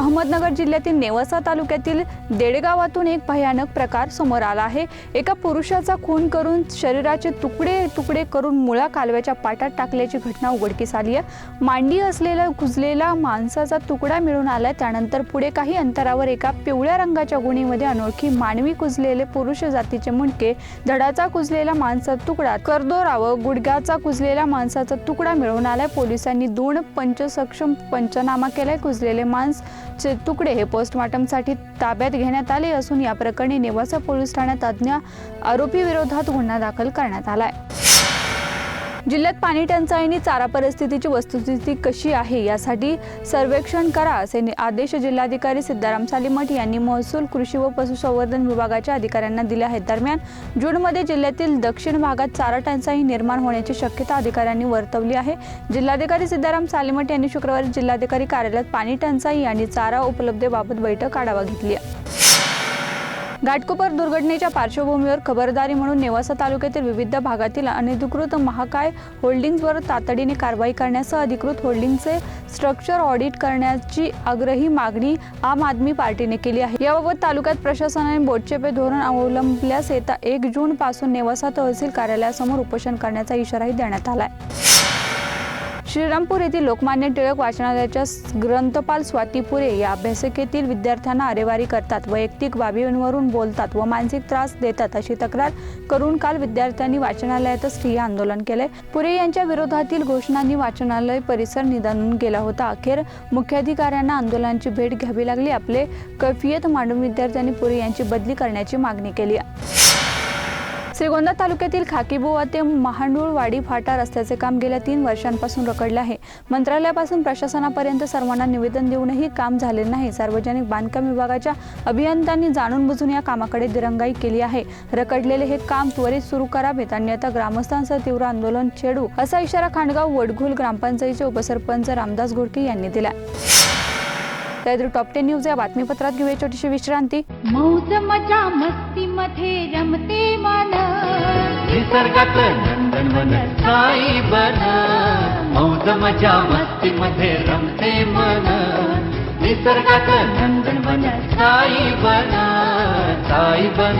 अहमदनगर जिल्ह्यातील नेवासा तालुक्यातील देडगावातून एक भयानक प्रकार समोर आला आहे. एका पुरुषाचा खून करून शरीराचे तुकडे तुकडे करून मुळा कालव्याच्या पाटात टाकल्याची घटना उघडकीस आली आहे. मांडी असलेला कुजलेला माणसाचा तुकडा मिळून आलाय त्यानंतर पुढे काही अंतरावर एका पिवळ्या रंगाच्या गुणीमध्ये अनोळखी मानवी कुजलेले पुरुष जातीचे मुंडके धडाचा कुजलेला माणसाचा तुकडा करदोरा व गुडघ्याचा कुजलेला माणसाचा तुकडा मिळून आलाय. पोलिसांनी दोन पंचसक्षम पंचनामा केलाय. कुजलेले मांस चे तुकडे हे पोस्टमॉर्टमसाठी ताब्यात घेण्यात आले असून या प्रकरणी नेवासा पोलीस ठाण्यात अज्ञा आरोपी विरोधात गुन्हा दाखल करण्यात आलाय. जिल्ह्यात पाणी टंचाईने चारा परिस्थितीची वस्तुस्थिती कशी आहे यासाठी सर्वेक्षण करा असे आदेश जिल्हाधिकारी सिद्धाराम सालीमठ यांनी महसूल कृषी व पशुसंवर्धन विभागाच्या अधिकाऱ्यांना दिले आहेत. दरम्यान जूनमध्ये जिल्ह्यातील दक्षिण भागात चारा टंचाई निर्माण होण्याची शक्यता अधिकाऱ्यांनी वर्तवली आहे. जिल्हाधिकारी सिद्धाराम सालीमठ यांनी शुक्रवारी जिल्हाधिकारी कार्यालयात पाणी टंचाई आणि चारा उपलब्धतेबाबत बैठक आढावा घेतली घाटकोपर दुर्घटनेच्या पार्श्वभूमीवर खबरदारी म्हणून नेवासा तालुक्यातील विविध भागातील अनधिकृत महाकाय होल्डिंग्जवर तातडीने कारवाई करण्यासह अधिकृत होल्डिंगचे स्ट्रक्चर ऑडिट करण्याची आग्रही मागणी आम आदमी पार्टीने केली आहे. याबाबत तालुक्यात प्रशासनाने बोटचेपे धोरण अवलंबल्यास येत्या एक जून पासून नेवासा तहसील कार्यालयासमोर उपोषण करण्याचा इशाराही देण्यात आलाय. श्रीरामपूर येथील लोकमान्य टिळक वाचनालयाच्या ग्रंथपाल स्वाती पुरे या अभ्यासिकेतील विद्यार्थ्यांना आरेवारी करतात. वैयक्तिक बाबींवरून बोलतात व मानसिक त्रास देतात अशी तक्रार करून काल विद्यार्थ्यांनी वाचनालयातच ठिय्या आंदोलन केले. पुरे यांच्या विरोधातील घोषणांनी वाचनालय परिसर निदानून गेला होता. अखेर मुख्याधिकाऱ्यांना आंदोलनाची भेट घ्यावी लागली. आपले कैफियत मांडून विद्यार्थ्यांनी पुरे यांची बदली करण्याची मागणी केली. श्रीगोंदा तालुक्यातील खाकीबुवा ते महांडूळवाडी फाटा रस्त्याचे काम गेल्या तीन वर्षांपासून रखडले आहे. मंत्रालयापासून प्रशासनापर्यंत सर्वांना निवेदन देऊनही काम झाले नाही. सार्वजनिक बांधकाम विभागाच्या अभियंत्यांनी जाणून बुजून या कामाकडे दिरंगाई केली आहे. रखडलेले हे काम त्वरित सुरू करावेत अन्यथा ग्रामस्थांसह तीव्र आंदोलन छेडू असा इशारा खांडगाव वडघुल ग्रामपंचायतीचे उपसरपंच रामदास घोडके यांनी दिला त्याद्री टॉप टेन न्यूज या बातमीपत्रात घेऊया छोटीशी विश्रांती. मौज मजा मस्ती मध्ये रमते मन. निसर्गात नंदनवन साई बन. मौज मजा मस्ती मध्ये रमते मन. निसर्गात नंदनवन साई बन. साई बन.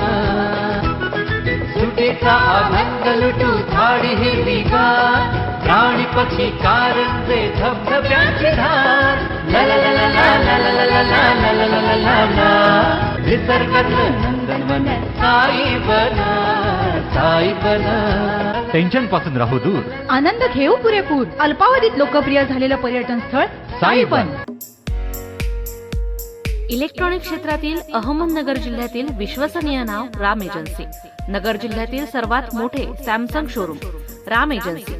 सुटीचा आनंद लुटू झाडी हिरवी प्राणी पक्षी कारंजे धबधब्याची धार ला ला ला ला ला ला ला ला ला ला ला ला ला ला ला निसर्गात नंदनवन साई बन साई बन टेन्शनपासून राहू दूर आनंद घेऊ पुरेपूर अल्पावधीत लोकप्रिय झालेलं पर्यटन स्थळ साईबन इलेक्ट्रॉनिक क्षेत्रातील अहमदनगर जिल्ह्यातील विश्वसनीय नाव राम एजन्सी नगर जिल्ह्यातील सर्वात मोठे Samsung showroom Ram agency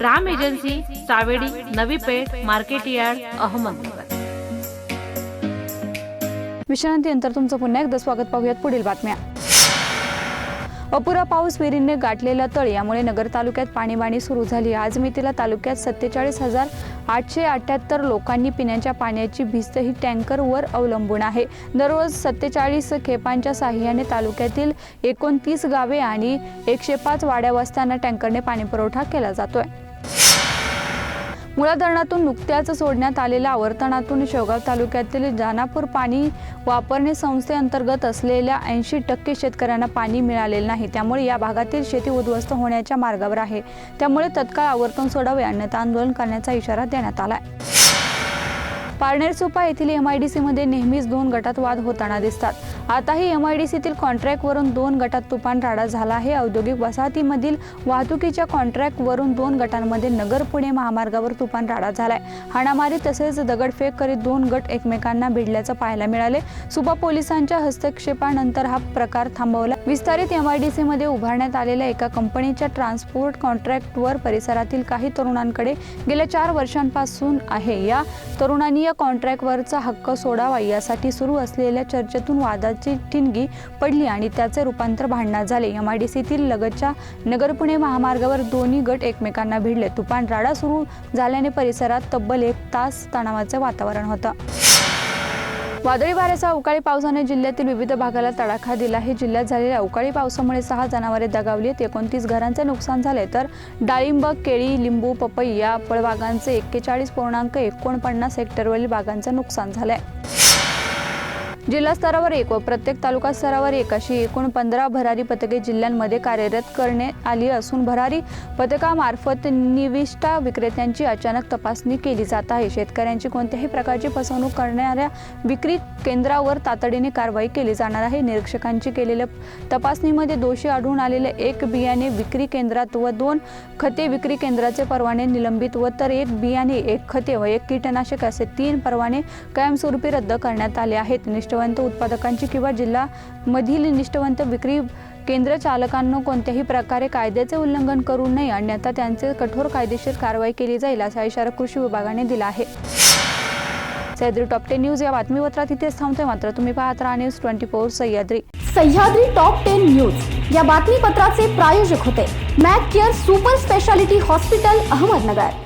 Ram agency Savedi Navi Peth market yard Ahmednagar विश्रांतीनंतर तुमचं पुन्हा एकदा स्वागत पाहूयात पुढील बातम्या. अपुरा पाऊस विहिरीने गाठलेला तळ यामुळे नगर तालुक्यात पाणीबाणी सुरू झाली. आज मितीला तालुक्यात सत्तेचाळीस हजार आठशे अठ्याहत्तर लोकांनी पिण्याच्या पाण्याची भिस्त ही टँकरवर अवलंबून आहे. दररोज सत्तेचाळीस खेपांच्या साह्याने तालुक्यातील एकोणतीस गावे आणि एकशे पाच वाड्या वस्त्यांना टँकरने पाणीपुरवठा केला जातोय. मुळा धरणातून नुकत्याच सोडण्यात आलेल्या आवर्तनातून शेवगाव तालुक्यातील जानापूर पाणी वापरणे संस्थेअंतर्गत असलेल्या ऐंशी टक्के शेतकऱ्यांना पाणी मिळालेलं नाही. त्यामुळे या भागातील शेती उद्ध्वस्त होण्याच्या मार्गावर आहे. त्यामुळे तत्काळ आवर्तन सोडावे अन्यथा आंदोलन करण्याचा इशारा देण्यात आलाय. पारनेर सुपा येथील एम आय डी सीमध्ये नेहमीच दोन गटात वाद होताना दिसतात. आताही एम आय डी सीतील कॉन्ट्रॅक्टवरून दोन गटात तुफान राडा झाला आहे. औद्योगिक वसाहतीमधील वाहतुकीच्या कॉन्ट्रॅक्टवरून दोन गटांमध्ये नगर पुणे महामार्गावर तुफान राडा झालाय. हाणामारी तसेच दगडफेक करीत दोन गट एकमेकांना भिडल्याचं पाहायला मिळाले. सुपा पोलिसांच्या हस्तक्षेपानंतर हा प्रकार थांबवला. विस्तारित एम आय डी सीमध्ये उभारण्यात आलेल्या एका कंपनीच्या ट्रान्सपोर्ट कॉन्ट्रॅक्टवर परिसरातील काही तरुणांकडे गेल्या चार वर्षांपासून आहे. या तरुणांनी या कॉन्ट्रॅक्टवरचा हक्क सोडावा यासाठी सुरू असलेल्या चर्चेतून वादात वादाची ठिणगी पडली आणि त्याचे रूपांतर भांडणात झाले. एम आय डी सीतील लगतच्या नगर पुणे महामार्गावर दोन्ही गट एकमेकांना भिडले. तुफान राडा सुरू झाल्याने परिसरात तब्बल एक तास तणावाचे वातावरण होतं. वादळी वाऱ्याचा अवकाळी पावसाने जिल्ह्यातील विविध भागाला तडाखा दिला. आहे जिल्ह्यात झालेल्या अवकाळी पावसामुळे सहा जनावरे दगावली आहेत. एकोणतीस घरांचे नुकसान झाले. तर डाळिंब केळी लिंबू पपई या फळबागांचे एक्केचाळीस पूर्णांक एकोणपन्नास हेक्टरवरील बागांचे नुकसान झाले जिल्हा स्तरावर एक व प्रत्येक तालुका स्तरावर एक अशी एकूण पंधरा भरारी पथके जिल्ह्यांमध्ये कार्यरत करण्यात आली असून भरारी पथकामार्फत निविष्ठा विक्रेत्यांची अचानक तपासणी केली जात आहे. शेतकऱ्यांची कोणत्याही प्रकारची फसवणूक करणाऱ्या विक्री केंद्रावर तातडीने कारवाई केली जाणार आहे. निरीक्षकांची केलेल्या तपासणीमध्ये दोषी आढळून आलेले एक बियाणे विक्री केंद्रात व दोन खते विक्री केंद्राचे परवाने निलंबित व तर एक बियाणे एक खते व एक कीटनाशक असे तीन परवाने कायमस्वरूपी रद्द करण्यात आले आहेत. निष्ठवंत उत्पादकांची किंवा जिल्ह्यामधील निष्ठवंत विक्री केंद्र चालकांना कोणत्याही प्रकारे कायद्याचे उल्लंघन करू नये अन्यथा त्यांचे कठोर कायदेशीर कारवाई केली जाईल असा इशारा कृषी विभागाने दिला आहे. सह्याद्री टॉप टेन न्यूज या बातमीपत्रात इथेच थांबतोय. मात्र तुम्ही पाहत राहा news twenty four Sahyadri. Sahyadri top ten news. या बातमीपत्राचे प्रायोजक होते Mac Care super speciality hospital Ahmednagar.